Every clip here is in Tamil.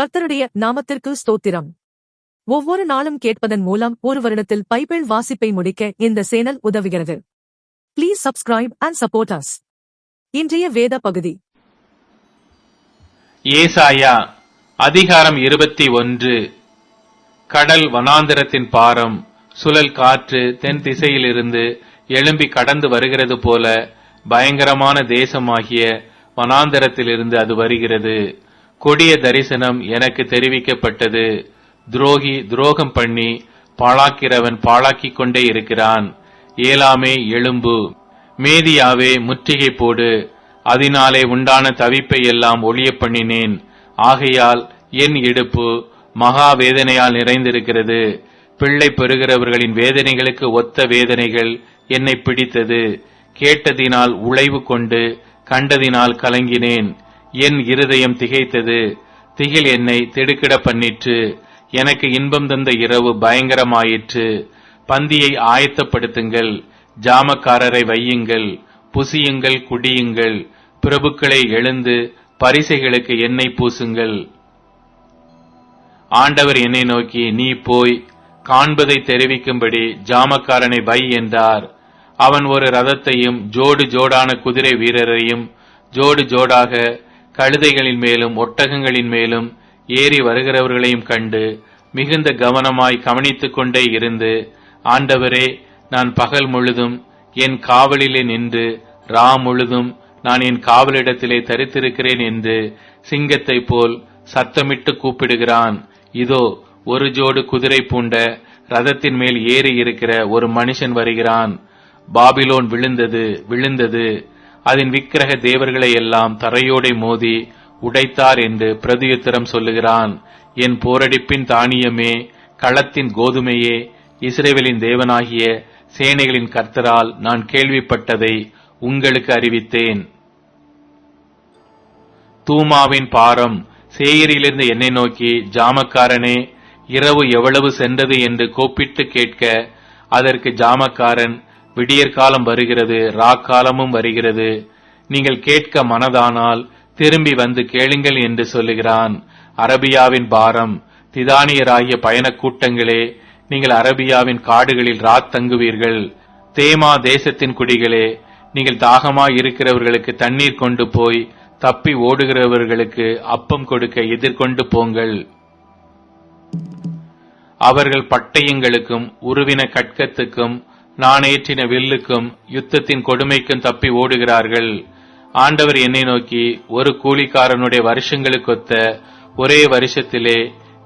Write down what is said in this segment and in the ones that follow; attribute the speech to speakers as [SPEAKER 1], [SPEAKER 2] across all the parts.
[SPEAKER 1] கர்த்தருடைய நாமத்திற்கு ஸ்தோத்திரம். ஒவ்வொரு நாளும் கேட்பதன் மூலம் ஒரு வருடத்தில் பைபிள் வாசிப்பை முடிக்க இந்த சேனல் உதவுகிறது. Please subscribe and support us இன்றைய வேத பகுதி.
[SPEAKER 2] ஏசாயா அதிகாரம் இருபத்தி ஒன்று. கடல் வனாந்திரத்தின் பாரம் சுழல் காற்று தென் திசையிலிருந்து எழும்பி கடந்து வருகிறது போல பயங்கரமான தேசமாகிய வனாந்திரத்திலிருந்து அது வருகிறது. கொடிய தரிசனம் எனக்கு தெரிவிக்கப்பட்டது. துரோகி துரோகம் பண்ணி பாழாக்கிறவன் பாழாக்கிக் கொண்டே இருக்கிறான். ஏலாமே எழும்பு. மேதியாவே முற்றுகை போடு. அதனாலே உண்டான தவிப்பை எல்லாம் ஒளிய பண்ணினேன். ஆகையால் என் இடுப்பு மகா வேதனையால் நிறைந்திருக்கிறது. பிள்ளை பெறுகிறவர்களின் வேதனைகளுக்கு ஒத்த வேதனைகள் என்னை பிடித்தது. கேட்டதினால் உழைவு கொண்டு கண்டதினால் கலங்கினேன். என் இருதயம் திகைத்தது. திகில் என்னை திடுக்கிட பண்ணிற்று. எனக்கு இன்பம் தந்த இரவு பயங்கரமாயிற்று. பந்தியை ஆயத்தப்படுத்துங்கள். ஜாமக்காரரை வையுங்கள். புசியுங்கள் குடியுங்கள். பிரபுக்களை எழுந்து பரிசைகளுக்கு எண்ணெய் பூசுங்கள். ஆண்டவர் என்னை நோக்கி நீ போய் காண்பதை தெரிவிக்கும்படி ஜாமக்காரனை வை என்றார். அவன் ஒரு ரதத்தையும் ஜோடு ஜோடான குதிரை வீரரையும் ஜோடு ஜோடாக கழுதைகளின் மேலும் ஒட்டகங்களின் மேலும் ஏறி வருகிறவர்களையும் கண்டு மிகுந்த கவனமாய் கவனித்துக் கொண்டே இருந்து ஆண்டவரே நான் பகல் முழுதும் என் காவலிலே நின்று ரா முழுதும் நான் என் காவலிடத்திலே தரித்திருக்கிறேன் என்று சிங்கத்தை போல் சத்தமிட்டு கூப்பிடுகிறான். இதோ ஒரு ஜோடு குதிரை பூண்ட ரதத்தின் மேல் ஏறி இருக்கிற ஒரு மனுஷன் வருகிறான். பாபிலோன் விழுந்தது விழுந்தது. அதன் விக்கிரக தேவர்களை எல்லாம் தரையோடை மோதி உடைத்தார் என்று பிரதியுத்தரம் சொல்லுகிறான். என் போரடிப்பின் தானியமே களத்தின் கோதுமையே இஸ்ரேவேலின் தேவனாகிய சேனைகளின் கர்த்தரால் நான் கேள்விப்பட்டதை உங்களுக்கு அறிவித்தேன். தூமாவின் பாரம் சேயரிலிருந்து என்னை நோக்கி ஜாமக்காரனே இரவு எவ்வளவு சென்றது? என்று கூப்பிட்டு கேட்க அதற்கு ஜாமக்காரன் விடியற்காலம் வருகிறது ராக்காலமும் வருகிறது. நீங்கள் கேட்க மனதானால் திரும்பி வந்து கேளுங்கள் என்று சொல்லுகிறான் அரபியாவின் பாரம். திதானியராகிய பயணக் கூட்டங்களே நீங்கள் அரபியாவின் காடுகளில் ராத் தங்குவீர்கள். தேமா தேசத்தின் குடிகளே நீங்கள் தாகமாய் இருக்கிறவர்களுக்கு தண்ணீர் கொண்டு போய் தப்பி ஓடுகிறவர்களுக்கு அப்பம் கொடுக்க எதிர்கொண்டு போங்கள். அவர்கள் பட்டயங்களுக்கும் உருவின கட்கத்துக்கும் நான் ஏற்றின வில்லுக்கும் யுத்தத்தின் கொடுமைக்கும் தப்பி ஓடுகிறார்கள். ஆண்டவர் என்னை நோக்கி ஒரு கூலிக்காரனுடைய வருஷங்களுக்கொத்த ஒரே வருஷத்திலே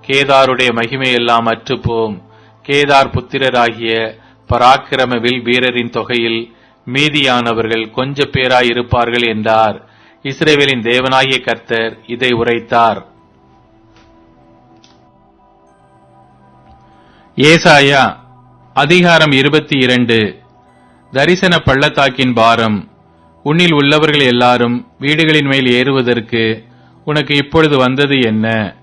[SPEAKER 2] கேதாருடைய மகிமையெல்லாம் அற்றுப்போம். கேதார் புத்திரராகிய பராக்கிரம வில் வீரரின் தொகையில் மீதியானவர்கள் கொஞ்ச பேராயிருப்பார்கள் என்றார். இஸ்ரேவேலின் தேவனாகிய கர்த்தர் இதை உரைத்தார். ஏசாயா அதிகாரம் இருபத்தி இரண்டு. தரிசன பள்ளத்தாக்கின் பாரம். உன்னில் உள்ளவர்கள் எல்லாரும் வீடுகளின் மேல் ஏறுவதற்கு உனக்கு இப்பொழுது வந்தது என்ன?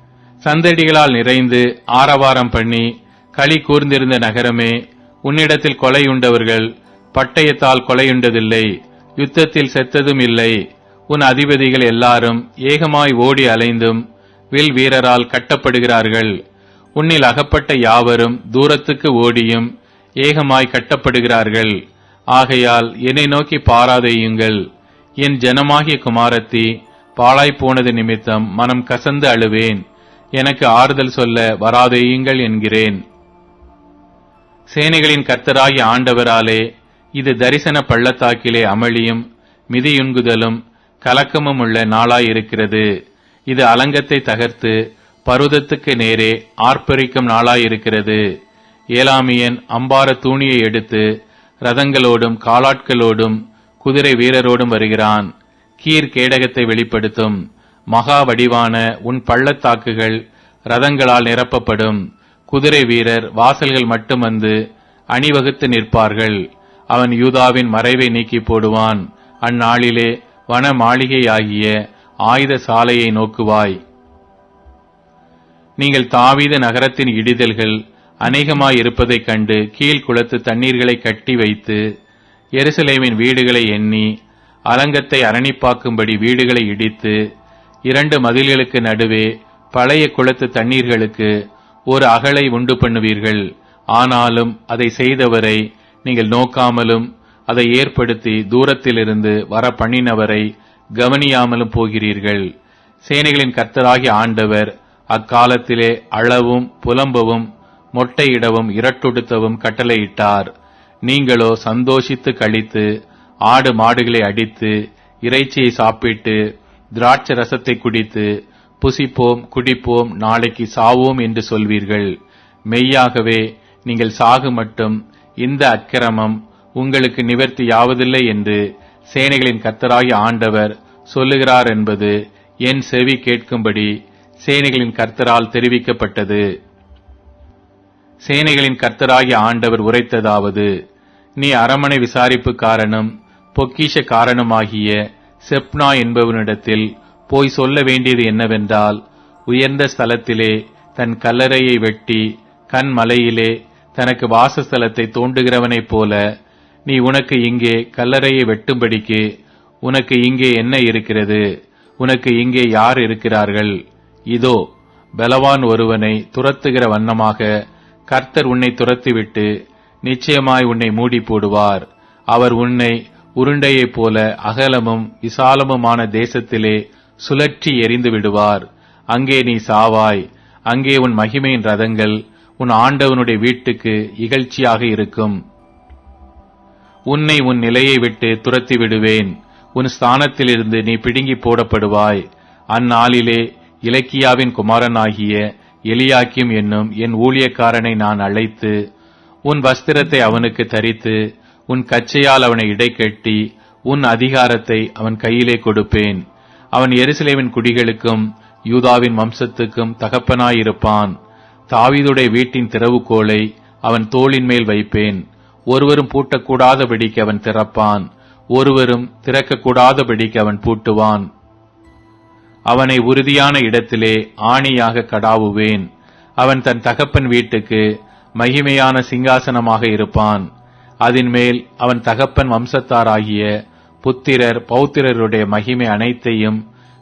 [SPEAKER 2] சந்தடிகளால் நிறைந்து ஆரவாரம் பண்ணி களி கூர்ந்திருந்த நகரமே உன்னிடத்தில் கொலையுண்டவர்கள் பட்டயத்தால் கொலையுண்டதில்லை யுத்தத்தில் செத்ததும் இல்லை. உன் அதிபதிகள் எல்லாரும் ஏகமாய் ஓடி அலைந்தும் வில் வீரரால் கட்டப்படுகிறார்கள். உன்னில் அகப்பட்ட யாவரும் தூரத்துக்கு ஓடியும் ஏகமாய் கட்டப்படுகிறார்கள். ஆகையால் என்னை நோக்கி பாராதையுங்கள் என் ஜனமாகிய குமாரத்தி பாழாய்ப்போனது நிமித்தம் மனம் கசந்து அழுவேன். எனக்கு ஆறுதல் சொல்ல வராதேயுங்கள் என்கிறேன். சேனைகளின் கர்த்தராகிய ஆண்டவராலே இது தரிசன பள்ளத்தாக்கிலே அமளியும் மிதியுண்குதலும் கலக்கமும் உள்ள நாளாயிருக்கிறது. இது அலங்கத்தை தகர்த்து பருவதத்துக்கு நேரே ஆர்ப்பரிக்கும் நாளாயிருக்கிறது. ஏலாமியன் அம்பார தூணியை எடுத்து ரதங்களோடும் காலாட்களோடும் குதிரை வீரரோடும் வருகிறான். கீர் கேடகத்தை வெளிப்படுத்தும். மகா வடிவான உன் பள்ளத்தாக்குகள் ரதங்களால் நிரப்பப்படும். குதிரை வீரர் வாசல்கள் மட்டும் வந்து அணிவகுத்து நிற்பார்கள். அவன் யூதாவின் மறைவை நீக்கி போடுவான். அந்நாளிலே வன மாளிகையாகிய ஆயுத சாலையை நோக்குவாய். நீங்கள் தாவீத நகரத்தின் இடிதல்கள் அநேகமாயிருப்பதைக் கண்டு கீழ் குளத்து தண்ணீர்களை கட்டி வைத்து எருசலேமின் வீடுகளை எண்ணி அலங்கத்தை அரணிப்பாக்கும்படி வீடுகளை இடித்து இரண்டு மதில்களுக்கு நடுவே பழைய குளத்து தண்ணீர்களுக்கு ஒரு அகலை உண்டு பண்ணுவீர்கள். ஆனாலும் அதை செய்தவரை நீங்கள் நோக்காமலும் அதை ஏற்படுத்தி தூரத்திலிருந்து வர பண்ணினவரை கவனியாமலும் போகிறீர்கள். சேனைகளின் கர்த்தராகிய ஆண்டவர் அக்காலத்திலே அளவும் புலம்பவும் மொட்டையிடவும் இரட்டுடுத்தவும் கட்டளையிட்டார். நீங்களோ சந்தோஷித்து கழித்து ஆடு மாடுகளை அடித்து இறைச்சியை சாப்பிட்டு திராட்சை ரசத்தை குடித்து புசிப்போம் குடிப்போம் நாளைக்கு சாவோம் என்று சொல்வீர்கள். மெய்யாகவே நீங்கள் சாகு மட்டும் இந்த அக்கிரமம் உங்களுக்கு நிவர்த்தியாவதில்லை என்று சேனைகளின் கர்த்தராகி ஆண்டவர் சொல்லுகிறார் என்பது என் செவி கேட்கும்படி சேனைகளின் கர்த்தரால் தெரிவிக்கப்பட்டது. சேனைகளின் கர்த்தராகிய ஆண்டவர் உரைத்ததாவது நீ அரமனை விசாரிப்பு காரணம் பொக்கிஷ காரணமாகிய செப்னா என்பவனிடத்தில் போய் சொல்ல வேண்டியது என்னவென்றால் உயர்ந்த ஸ்தலத்திலே தன் கல்லறையை வெட்டி கண் மலையிலே தனக்கு வாசஸ்தலத்தை தோண்டுகிறவனைப் போல நீ உனக்கு இங்கே கல்லறையை வெட்டும்படிக்கு உனக்கு இங்கே என்ன இருக்கிறது? உனக்கு இங்கே யார் இருக்கிறார்கள்? இதோ பலவான் ஒருவனை துரத்துகிற வண்ணமாக கர்த்தர் உன்னை துரத்திவிட்டு நிச்சயமாய் உன்னை மூடி போடுவார். அவர் உன்னை உருண்டையைப் போல அகலமும் விசாலமுமான தேசத்திலே சுழற்றி எறிந்து விடுவார். அங்கே நீ சாவாய். அங்கே உன் மகிமையின் ரதங்கள் உன் ஆண்டவனுடைய வீட்டுக்கு இகழ்ச்சியாக இருக்கும். உன்னை உன் நிலையை விட்டு துரத்தி விடுவேன். உன் ஸ்தானத்திலிருந்து நீ பிடுங்கி போடப்படுவாய். அந்நாளிலே இலக்கியாவின் குமாரனாகிய எலியாக்கிம் என்னும் என் ஊழியக்காரனை நான் அழைத்து உன் வஸ்திரத்தை அவனுக்கு தரித்து உன் கச்சையால் அவனை இடைக்கட்டி உன் அதிகாரத்தை அவன் கையிலே கொடுப்பேன். அவன் எருசலேமின் குடிகளுக்கும் யூதாவின் வம்சத்துக்கும் தகப்பனாயிருப்பான். தாவிதுடைய வீட்டின் திறவுகோலை அவன் தோளின் மேல் வைப்பேன். ஒருவரும் பூட்டக்கூடாதபடிக்கு அவன் திறப்பான். ஒருவரும் திறக்கக்கூடாதபடிக்கு அவன் பூட்டுவான். அவனை உறுதியான இடத்திலே ஆணியாக கடாவுவேன். அவன் தன் தகப்பன் வீட்டுக்கு மகிமையான சிங்காசனமாக இருப்பான். அதன் மேல் அவன் தகப்பன் வம்சத்தாராகிய புத்திரர் பௌத்திரருடைய மகிமை அனைத்தையும்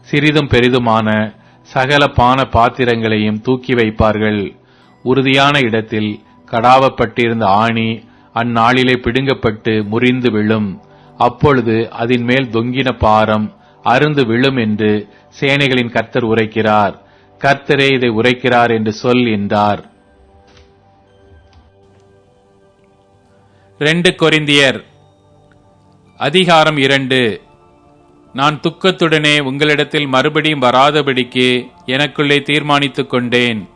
[SPEAKER 2] சிறிதும் பெரிதுமான சகல பான பாத்திரங்களையும் தூக்கி வைப்பார்கள். உறுதியான இடத்தில் கடாவப்பட்டிருந்த ஆணி அந்நாளிலே பிடுங்கப்பட்டு முறிந்து விழும். அப்பொழுது அதன் மேல் தொங்கின பாரம் அருந்து விழும் என்று சேனைகளின் கர்த்தர் உரைக்கிறார். கர்த்தரே இதை உரைக்கிறார் என்று சொல் என்றார். ரெண்டு கொரிந்தியர் அதிகாரம் இரண்டு. நான் துக்கத்துடனே உங்களிடத்தில் மறுபடியும் வராதபடிக்கு எனக்குள்ளே தீர்மானித்துக் கொண்டேன்.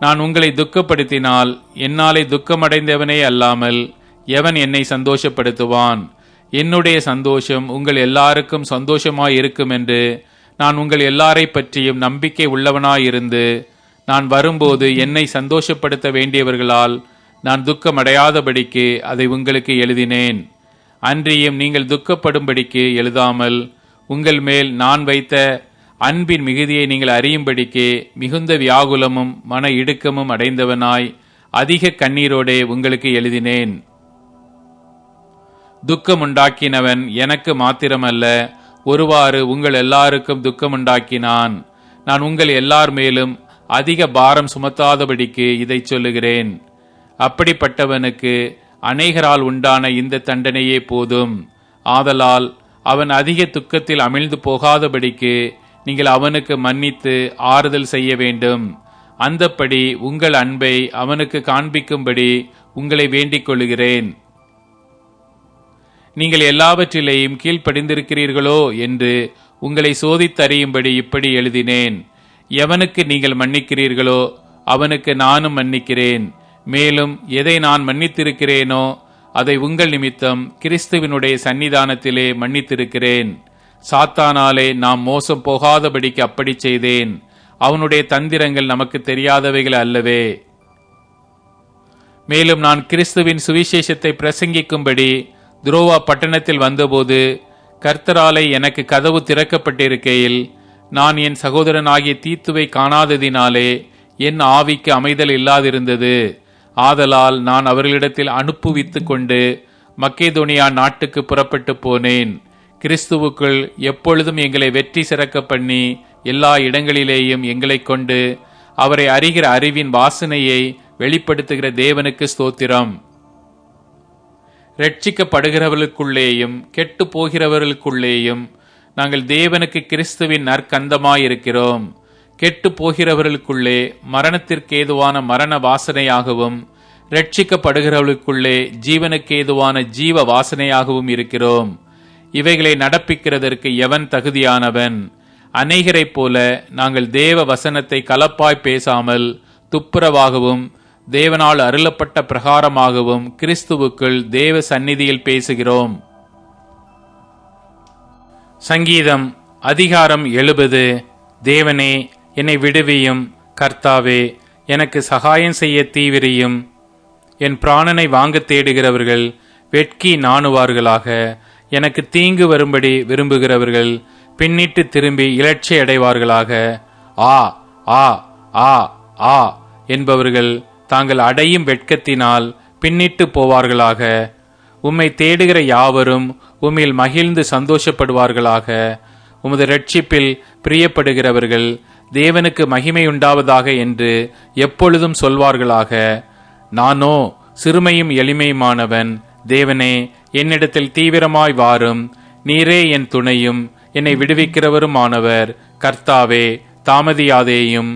[SPEAKER 2] நான் உங்களை துக்கப்படுத்தினால் என்னாலே துக்கமடைந்தவனே அல்லாமல் எவன் என்னை சந்தோஷப்படுத்துவான்? என்னுடைய சந்தோஷம் உங்கள் எல்லாருக்கும் சந்தோஷமாய் இருக்கும் என்று நான் உங்கள் எல்லாரை பற்றியும் நம்பிக்கை உள்ளவனாயிருந்து நான் வரும்போது என்னை சந்தோஷப்படுத்த வேண்டியவர்களால் நான் துக்கமடையாதபடிக்கு அதை உங்களுக்கு எழுதினேன். அன்றியும் நீங்கள் துக்கப்படும்படிக்கு எழுதாமல் உங்கள் மேல் நான் வைத்த அன்பின் மிகுதியை நீங்கள் அறியும்படிக்கு மிகுந்த வியாகுலமும் மன இடுக்கமும் அடைந்தவனாய் அதிக கண்ணீரோடே உங்களுக்கு எழுதினேன். துக்கமுண்டாக்கினவன் எனக்கு மாத்திரமல்ல ஒருவாறு உங்கள் எல்லாருக்கும் துக்கம் உண்டாக்கினான் நான் உங்கள் எல்லார் மேலும் அதிக பாரம் சுமத்தாதபடிக்கு இதை சொல்லுகிறேன். அப்படிப்பட்டவனுக்கு அநேகரால் உண்டான இந்த தண்டனையே போதும். ஆதலால் அவன் அதிக துக்கத்தில் அமிழ்ந்து போகாதபடிக்கு நீங்கள் அவனுக்கு மன்னித்து ஆறுதல் செய்ய வேண்டும். அந்தப்படி உங்கள் அன்பை அவனுக்கு காண்பிக்கும்படி உங்களை வேண்டிக் கொள்கிறேன். நீங்கள் எல்லாவற்றிலேயும் கீழ்ப்படிந்திருக்கிறீர்களோ என்று உங்களை சோதித்தறியும்படி இப்படி எழுதினேன். எவனுக்கு நீங்கள் மன்னிக்கிறீர்களோ அவனுக்கு நானும் மன்னிக்கிறேன். மேலும் எதை நான் மன்னித்திருக்கிறேனோ அதை உங்கள் நிமித்தம் கிறிஸ்துவினுடைய சன்னிதானத்திலே மன்னித்திருக்கிறேன். சாத்தானாலே நாம் மோசம் போகாதபடிக்கு அப்படி செய்தேன். அவனுடைய தந்திரங்கள் நமக்கு தெரியாதவைகள் அல்லவே. மேலும் நான் கிறிஸ்துவின் சுவிசேஷத்தை பிரசங்கிக்கும்படி துரோவா பட்டணத்தில் வந்தபோது கர்த்தராலை எனக்கு கதவு திறக்கப்பட்டிருக்கையில் நான் என் சகோதரனாகிய தீத்துவை காணாததினாலே என் ஆவிக்கு அமைதல் இல்லாதிருந்தது. ஆதலால் நான் அவர்களிடத்தில் அனுப்புவித்து கொண்டு மக்கேதோனியா நாட்டுக்கு புறப்பட்டு போனேன். கிறிஸ்துவுக்குள் எப்பொழுதும் எங்களை வெற்றி சிறக்க பண்ணி
[SPEAKER 3] எல்லா இடங்களிலேயும் எங்களைக் கொண்டு அவரை அறிகிற அறிவின் வாசனையை வெளிப்படுத்துகிற தேவனுக்கு ஸ்தோத்திரம். ரட்சிக்கப்படுகிறவர்களுக்குள்ளேயும் கெட்டு போகிறவர்களுக்குள்ளேயும் நாங்கள் தேவனுக்கு கிறிஸ்துவின் நற்கந்தமாயிருக்கிறோம். கெட்டு போகிறவர்களுக்குள்ளே மரணத்திற்கேதுவான மரண வாசனையாகவும் ரட்சிக்கப்படுகிறவர்களுக்குள்ளே ஜீவனுக்கேதுவான ஜீவ வாசனையாகவும் இருக்கிறோம். இவைகளை நடப்பிக்கிறதற்கு எவன் தகுதியானவன்? அநேகரைப் போல நாங்கள் தேவ வசனத்தை கலப்பாய் பேசாமல் துப்புரவாகவும் தேவனால் அருளப்பட்ட பிரகாரமாகவும் கிறிஸ்துவுக்குள் தேவ சந்நிதியில் பேசுகிறோம். சங்கீதம் அதிகாரம் எழுபது. தேவனே என்னை விடுவியும். கர்த்தாவே எனக்கு சகாயம் செய்ய தீவிரியும். என் பிராணனை வாங்க தேடுகிறவர்கள் வெட்கி நாணுவார்களாக. எனக்கு தீங்கு வரும்படி விரும்புகிறவர்கள் பின்னிட்டு திரும்பி இலட்சி அடைவார்களாக. ஆ ஆ ஆ ஆ என்பவர்கள் தாங்கள் அடையும் வெட்கத்தினால் பின்னிட்டு போவார்களாக. உம்மை தேடுகிற யாவரும் உம்மில் மகிழ்ந்து சந்தோஷப்படுவார்களாக. உமது ரட்சிப்பில் பிரியப்படுகிறவர்கள் தேவனுக்கு மகிமை உண்டாவதாக என்று எப்பொழுதும் சொல்வார்களாக. நானோ சிறுமையும் எளிமையுமானவன் தேவனே என்னிடத்தில் தீவிரமாய் வாரும். நீரே என் துணையும் என்னை விடுவிக்கிறவருமானவர். கர்த்தாவே தாமதியாதேயும்.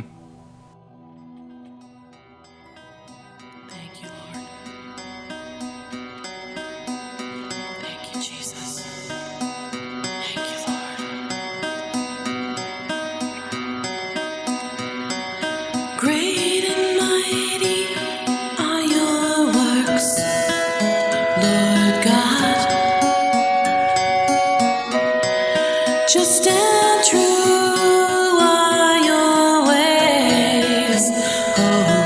[SPEAKER 3] Oh.